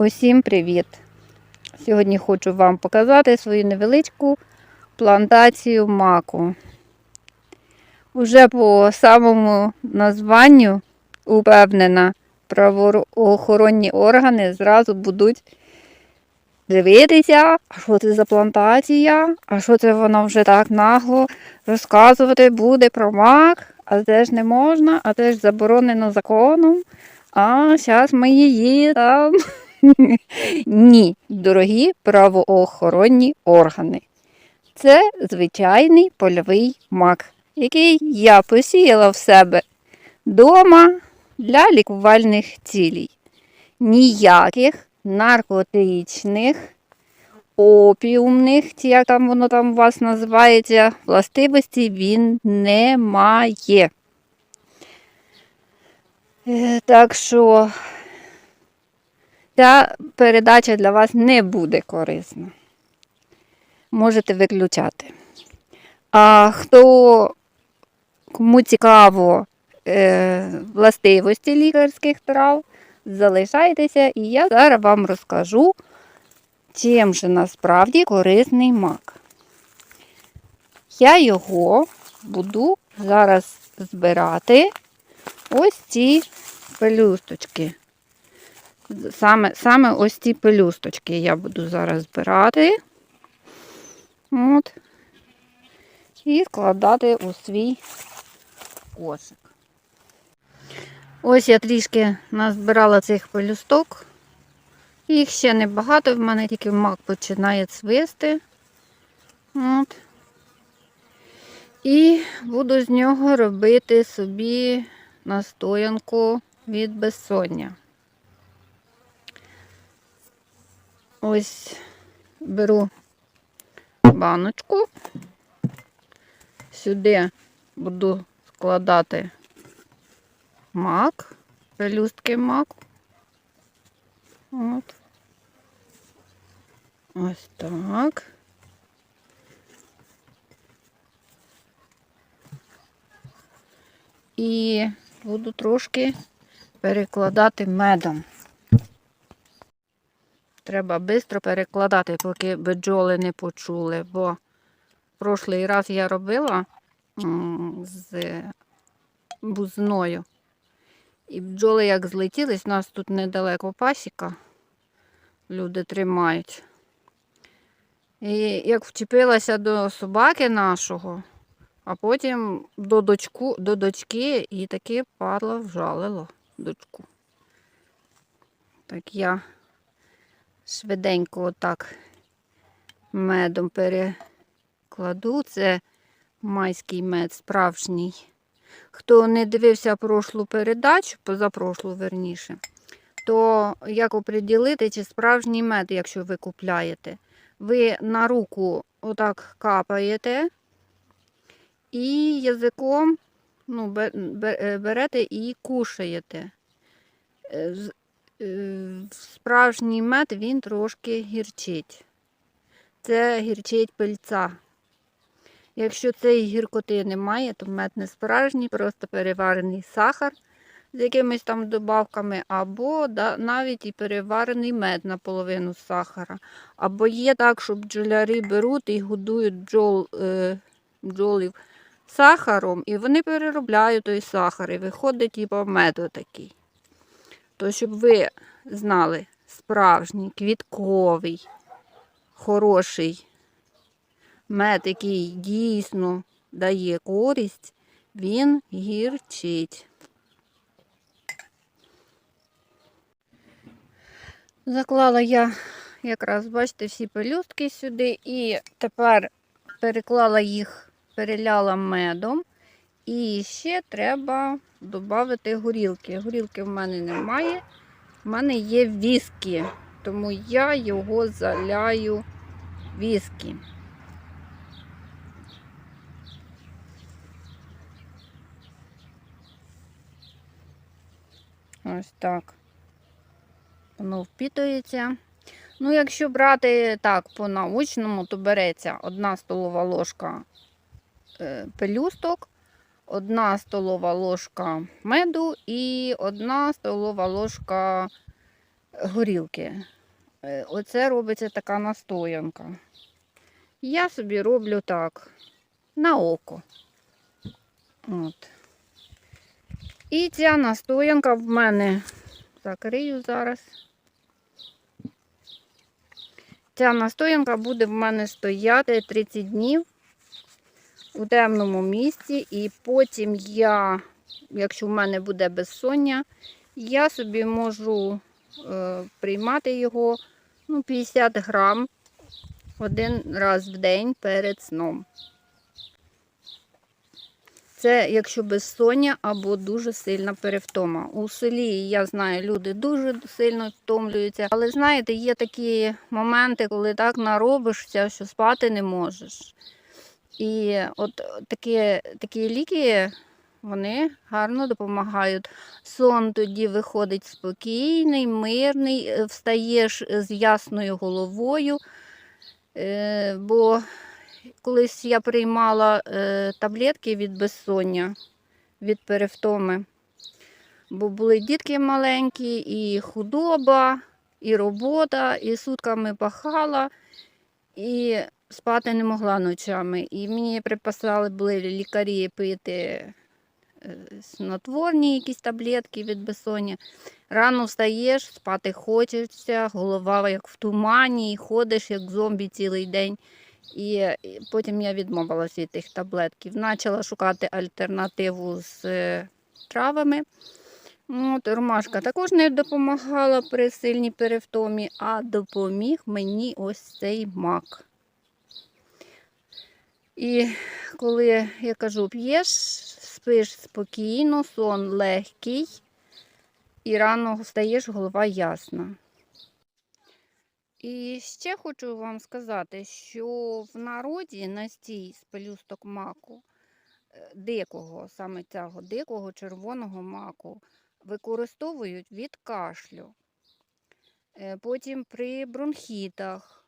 Усім привіт! Сьогодні хочу вам показати свою невеличку плантацію маку. Уже по самому названню упевнена, правоохоронні органи зразу будуть дивитися, а що це за плантація, а що це вона вже так нагло розказувати буде про мак, а це ж не можна, а це ж заборонено законом. А зараз ми її там. Ні, дорогі правоохоронні органи. Це звичайний польовий мак, який я посіяла в себе вдома для лікувальних цілей. Ніяких наркотичних, опіумних, чи як там воно там у вас називається, властивості він не має. Е, Так що ця передача для вас не буде корисна. Можете виключати. А хто кому цікаво е, властивості лікарських трав, залишайтеся, і я зараз вам розкажу, чим же насправді корисний мак. Я його буду зараз збирати ось ці пелюсточки. Саме, саме ось ці пелюсточки я буду зараз збирати. От. І складати у свій кошик. Ось я трішки назбирала цих пелюсток. Їх ще небагато, в мене тільки мак починає цвисти. От. І буду з нього робити собі настоянку від безсоння. Ось беру баночку, сюди буду складати мак, пелюстки маку. От. Ось так. І буду трошки перекладати медом. Треба швидко перекладати, поки бджоли не почули, бо прошлий раз я робила з бузною. І бджоли як злетілись, у нас тут недалеко пасіка, люди тримають. І як вчепилася до собаки нашого, а потім до, дочку, до дочки і таки падла вжалило дочку. Так я швиденько отак медом перекладу. Це майський мед справжній. Хто не дивився прошлу передачу, позапрошлу верніше, то як оприділити, чи справжній мед, якщо ви купляєте, ви на руку отак капаєте і язиком ну, бе- бе- берете і кушаєте. Е, з- Справжній мед він трошки гірчить. Це гірчить пильця. Якщо цієї гіркоти немає, то мед не справжній, просто переварений сахар з якимись там добавками, або да, навіть і переварений мед наполовину сахара. Або є так, що бджоляри беруть і годують бджол, е, бджолів сахаром, і вони переробляють той сахар, і виходить типу, мед отакий. То щоб ви знали, справжній, квітковий, хороший мед, який дійсно дає користь, він гірчить. Заклала я якраз, бачите, всі пелюстки сюди, і тепер переклала їх, переляла медом. І ще треба додати горілки. Горілки в мене немає. В мене є віскі, тому я його заляю віскі. Ось так. Воно впітується. Ну, якщо брати так по-научному, то береться одна столова ложка е, пелюсток, одна столова ложка меду і одна столова ложка горілки. Е, Оце робиться така настоянка. Я собі роблю так, на око. От. І ця настоянка в мене закрию зараз. Ця настоянка буде в мене стояти 30 днів у темному місці, і потім я, якщо в мене буде безсоння, я собі можу е, приймати його ну, 50 грам один раз в день перед сном. Це якщо безсоння або дуже сильна перевтома. У селі, я знаю, люди дуже сильно втомлюються. Але знаєте, є такі моменти, коли так наробишся, що спати не можеш. І от такі, такі ліки вони гарно допомагають. Сон тоді виходить спокійний, мирний, е, встаєш з ясною головою. Е, Бо колись я приймала е, таблетки від безсоння, від перевтоми. Бо були дітки маленькі, і худоба, і робота, і сутками пахала, і спати не могла ночами. І мені приписали були лікарі пити е, снотворні якісь таблетки від безсоння. Рано встаєш, спати хочеться, голова як в тумані, ходиш як зомбі цілий день. І потім я відмовилася від тих таблетків. Почала шукати альтернативу з е, травами. От, ромашка також не допомагала при сильній перевтомі, а допоміг мені ось цей мак. І коли я кажу, п'єш, спиш спокійно, сон легкий, і рано встаєш, голова ясна. І ще хочу вам сказати, що в народі настій з пелюсток маку, е, дикого, саме цього дикого червоного маку, використовують від кашлю. Е, Потім при бронхітах,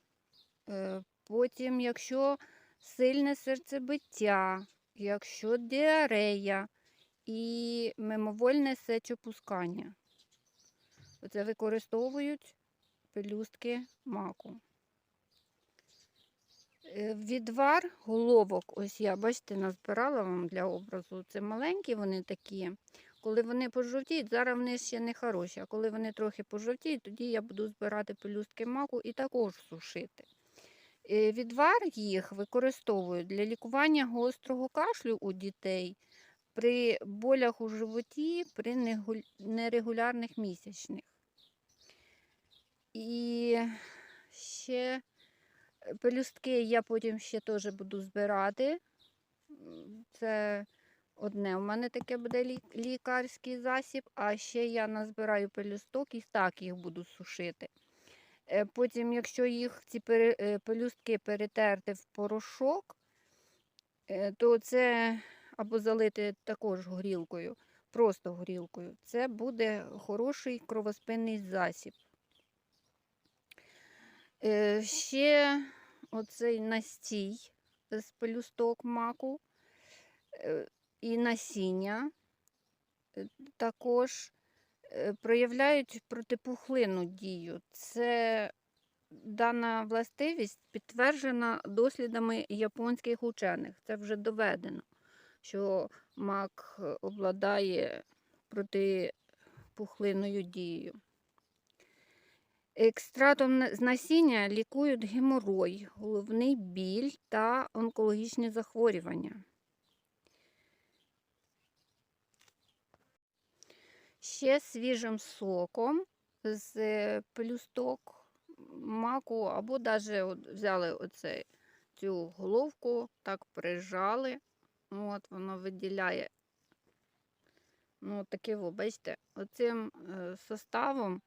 е, потім, якщо сильне серцебиття, якщо діарея і мимовольне сечопускання. Оце використовують пелюстки маку. Е, Відвар головок, ось я, бачите, назбирала вам для образу. Це маленькі вони такі. Коли вони пожовтіють, зараз вони ще не хороші, а коли вони трохи пожовтіють, тоді я буду збирати пелюстки маку і також сушити. Е, Відвар їх використовують для лікування гострого кашлю у дітей, при болях у животі, при нерегулярних місячних. І ще е, пелюстки я потім ще теж буду збирати. Це одне у мене таке буде лікарський засіб, а ще я назбираю пелюсток і так їх буду сушити. Е, Потім, якщо їх ці е, пелюстки перетерти в порошок, е, то це або залити також горілкою, просто горілкою. Це буде хороший кровоспинний засіб. Ще оцей настій з пелюсток маку і насіння також проявляють протипухлинну дію. Це дана властивість підтверджена дослідами японських учених. Це вже доведено, що мак е, обладає протипухлинною дією. Екстратом з насіння лікують геморой, головний біль та онкологічні захворювання. Ще свіжим соком з е, пелюсток маку, або навіть взяли оце, цю головку, так прижали, от воно виділяє. Ну, таке, ви бачите, оцим е, составом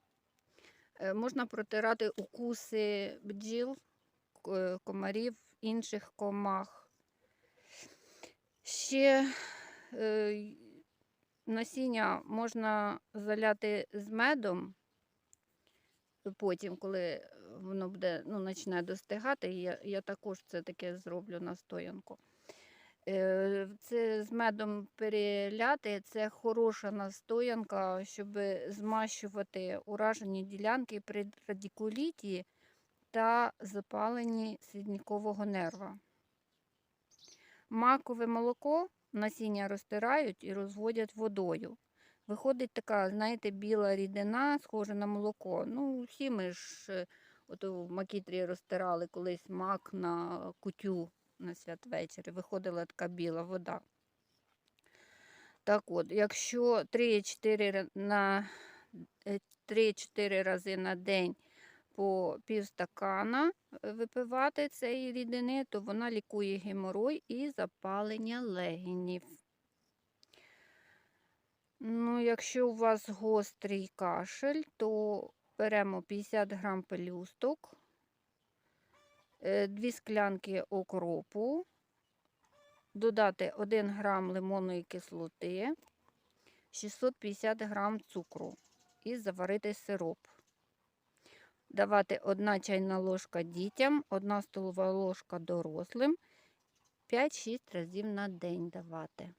Е, Можна протирати укуси бджіл, комарів, інших комах. Ще насіння можна заляти з медом. Потім, коли воно буде, ну, почне достигати, я, я також це таке зроблю настоянку. Е, Це з медом переляти, це хороша настоянка, щоб змащувати уражені ділянки при радикуліті та запаленні сіднікового нерва. Макове молоко насіння розтирають і розводять водою. Виходить така, знаєте, біла рідина, схожа на молоко. Ну, всі ми ж е, от у макітрі розтирали колись мак на кутю на святвечері. Виходила така біла вода. Так от, якщо 3-4 на е, 3-4 рази на день по півстакана е, випивати цієї рідини, то вона лікує геморой і запалення легенів. Ну, якщо у вас гострий кашель, то беремо 50 грам пелюсток, 2 склянки окропу, додати 1 грам лимонної кислоти, 650 грам цукру і заварити сироп. Давати 1 чайна ложка дітям, 1 столова ложка дорослим, 5-6 разів на день давати.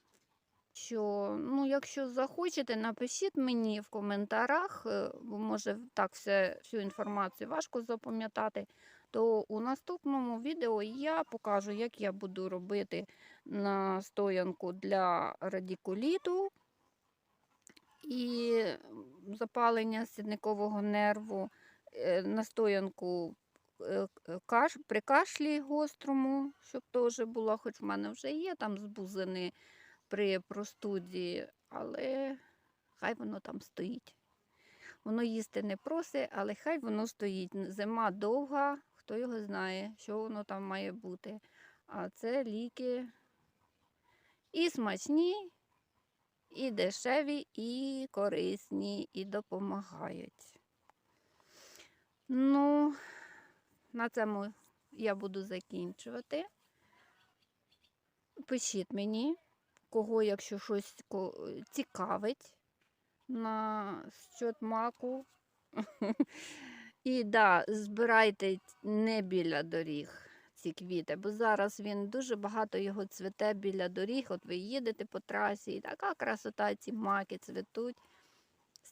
Що, ну, якщо захочете, напишіть мені в коментарях, е, бо може так все, всю інформацію важко запам'ятати, то у наступному відео я покажу, як я буду робити настоянку для радикуліту і запалення сідникового нерву, настоянку е, каш, при кашлі гострому, щоб теж була, хоч в мене вже є там з бузини при простуді, але хай воно там стоїть. Воно їсти не просить, але хай воно стоїть. Зима довга, хто його знає, що воно там має бути. А це ліки і смачні, і дешеві, і корисні, і допомагають. Ну, на цьому я буду закінчувати. Пишіть мені, кого, якщо щось цікавить на счет маку. І да, збирайте не біля доріг ці квіти, бо зараз він дуже багато його цвіте біля доріг. От ви їдете по трасі, і така красота, ці маки цвітуть.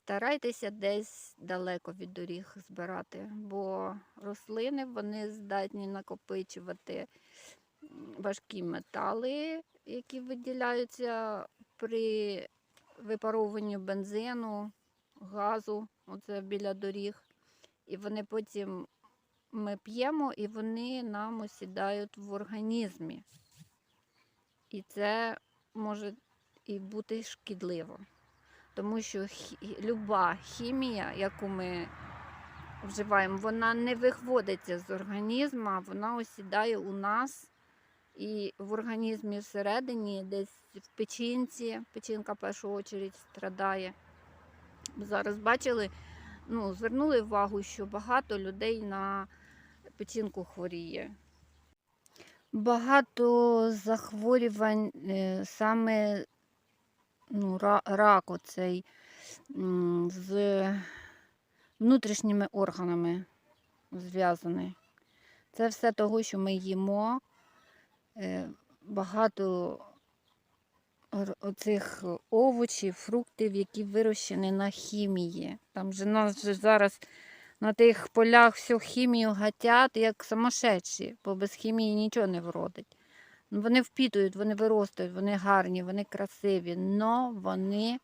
Старайтеся десь далеко від доріг збирати, бо рослини вони здатні накопичувати важкі метали, які виділяються при випаровуванні бензину, газу, оце біля доріг. І вони потім ми п'ємо, і вони нам осідають в організмі. І це може і бути шкідливо. Тому що люба хімія, яку ми вживаємо, вона не виходиться з організму, вона осідає у нас і в організмі всередині, десь в печінці. Печінка в першу чергу страдає. Зараз бачили, ну, звернули увагу, що багато людей на печінку хворіє. Багато захворювань е, саме ну, рак оцей з внутрішніми органами зв'язаний. Це все того, що ми їмо. Е, Багато оцих овочів, фруктів, які вирощені на хімії. Там же нас же зараз на тих полях всю хімію гатять, як самошедші, бо без хімії нічого не вродить. Ну, Вони впітують, вони виростають, вони гарні, вони красиві, але вони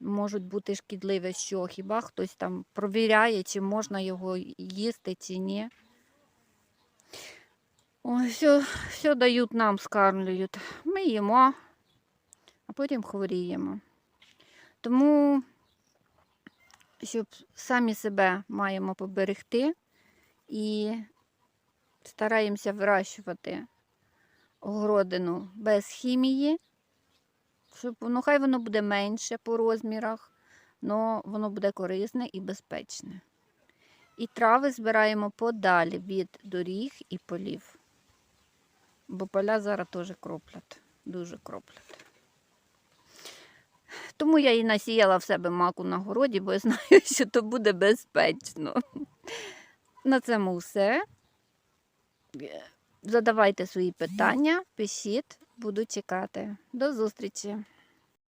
можуть бути шкідливі. Що хіба хтось там провіряє, чи можна його їсти, чи ні. Ой, все, все дають нам, скармлюють. Ми їмо, а потім хворіємо. Тому, щоб самі себе маємо поберегти і стараємося вирощувати огородину без хімії, щоб ну, хай воно буде менше по розмірах, але воно буде корисне і безпечне. І трави збираємо подалі від доріг і полів. Бо поля зараз теж кроплять, дуже кроплять. Тому я і насіяла в себе маку на городі, бо я знаю, що то буде безпечно. На цьому все. Задавайте свої питання, пишіть. буду чекати. До зустрічі!